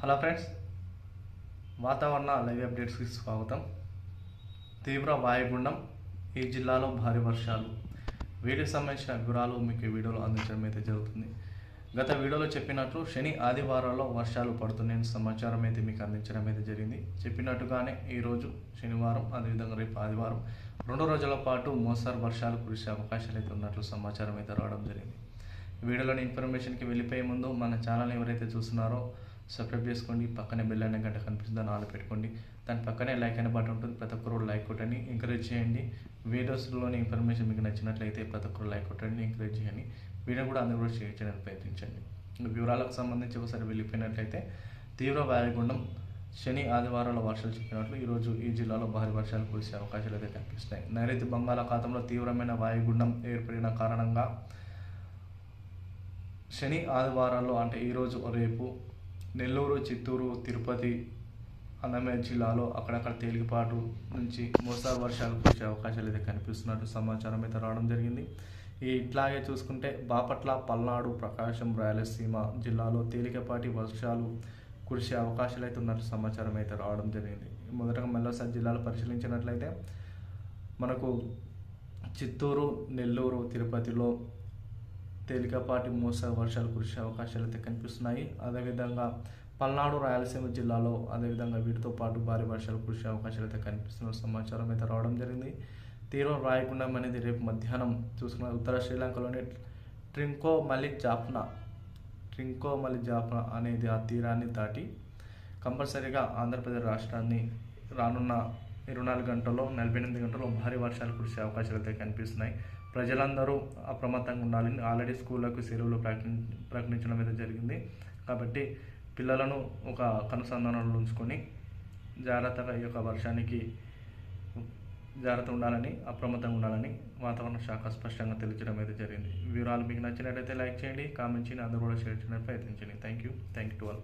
Hello friends వాతావరణ live అప్డేట్స్కి స్వాగతం. తీవ్ర వాయుగుండం ఈ జిల్లాలో భారీ వర్షాలు. వీటికి సంబంధించిన వివరాలు మీకు ఈ వీడియోలో అందించడం అయితే జరుగుతుంది. గత వీడియోలో చెప్పినట్లు శని ఆదివారాల్లో వర్షాలు పడుతున్నాయని సమాచారం అయితే మీకు అందించడం అయితే జరిగింది. చెప్పినట్టుగానే ఈరోజు శనివారం అదేవిధంగా రేపు ఆదివారం రెండు రోజుల పాటు మోస్తారు వర్షాలు కురిసే అవకాశాలు అయితే ఉన్నట్లు సమాచారం అయితే రావడం జరిగింది. వీడియోలోని ఇన్ఫర్మేషన్కి వెళ్ళిపోయే ముందు మన ఛానల్ ఎవరైతే చూస్తున్నారో సబ్స్క్రైబ్ చేసుకోండి పక్కనే బెల్ అనే గంట కనిపిస్తుంది దాన్ని ఆల్ పెట్టుకోండి. దాని పక్కనే లైక్ అనే బటన్ ఉంటుంది ప్రతి ఒక్కరు లైక్ కొట్టండి ఎంకరేజ్ చేయండి. వీడియోస్లోని ఇన్ఫర్మేషన్ మీకు నచ్చినట్లయితే ప్రతి ఒక్కరు లైక్ కొట్టండి ఎంకరేజ్ చేయండి. వీడియో కూడా అందరూ కూడా షేర్ చేయడానికి ప్రయత్నించండి. వివరాలకు సంబంధించి ఒకసారి వెళ్ళిపోయినట్లయితే తీవ్ర వాయుగుండం శని ఆదివారాల వర్షాలు చెప్పినట్లు ఈరోజు ఈ జిల్లాలో భారీ వర్షాలు కురిసే అవకాశాలు అయితే కనిపిస్తున్నాయి. నైరుతి బంగాళాఖాతంలో తీవ్రమైన వాయుగుండం ఏర్పడిన కారణంగా శని ఆదివారాల్లో అంటే ఈరోజు రేపు నెల్లూరు చిత్తూరు తిరుపతి అన్నమయ్య జిల్లాలో అక్కడక్కడ తేలికపాటు నుంచి మోస్తారు వర్షాలు కురిసే అవకాశాలు అయితే కనిపిస్తున్నట్టు సమాచారం అయితే రావడం జరిగింది. ఈ ఇట్లాగే చూసుకుంటే బాపట్ల పల్నాడు ప్రకాశం రాయలసీమ జిల్లాలో తేలికపాటి వర్షాలు కురిసే అవకాశాలు అయితే ఉన్నట్టు సమాచారం అయితే రావడం జరిగింది. మొదటగా మెల్లసారి జిల్లాలు పరిశీలించినట్లయితే మనకు చిత్తూరు నెల్లూరు తిరుపతిలో తేలికపాటి మోస వర్షాలు కురిసే అవకాశాలు అయితే కనిపిస్తున్నాయి. అదేవిధంగా పల్నాడు రాయలసీమ జిల్లాలో అదేవిధంగా వీటితో పాటు భారీ వర్షాలు కురిసే అవకాశాలు అయితే కనిపిస్తున్న సమాచారం అయితే రావడం జరిగింది. తీరం రాయకుండా అనేది రేపు మధ్యాహ్నం చూసుకున్న ఉత్తర శ్రీలంకలోని ట్రింకో మలి జాఫ్నా ట్రింకో మలి జాఫ్నా అనేది ఆ తీరాన్ని దాటి కంపల్సరీగా ఆంధ్రప్రదేశ్ రాష్ట్రాన్ని రానున్న ఇరవై నాలుగు గంటల్లో నలభై ఎనిమిది గంటల్లో భారీ వర్షాలు కురిసే అవకాశాలు అయితే కనిపిస్తున్నాయి. ప్రజలందరూ అప్రమత్తంగా ఉండాలని ఆల్రెడీ స్కూళ్ళకు సెలవులు ప్రకటి ప్రకటించడం అయితే జరిగింది. కాబట్టి పిల్లలను ఒక కనుసంధానంలో ఉంచుకొని జాగ్రత్తగా ఈ యొక్క వర్షానికి జాగ్రత్త ఉండాలని అప్రమత్తంగా ఉండాలని వాతావరణ శాఖ స్పష్టంగా తెలియజేయడం అయితే జరిగింది. వివరాలు మీకు నచ్చినట్లయితే లైక్ చేయండి కామెంట్ చేయండి అందరూ కూడా షేర్ చేయడానికి ప్రయత్నించండి. Thank you. Thank you to all.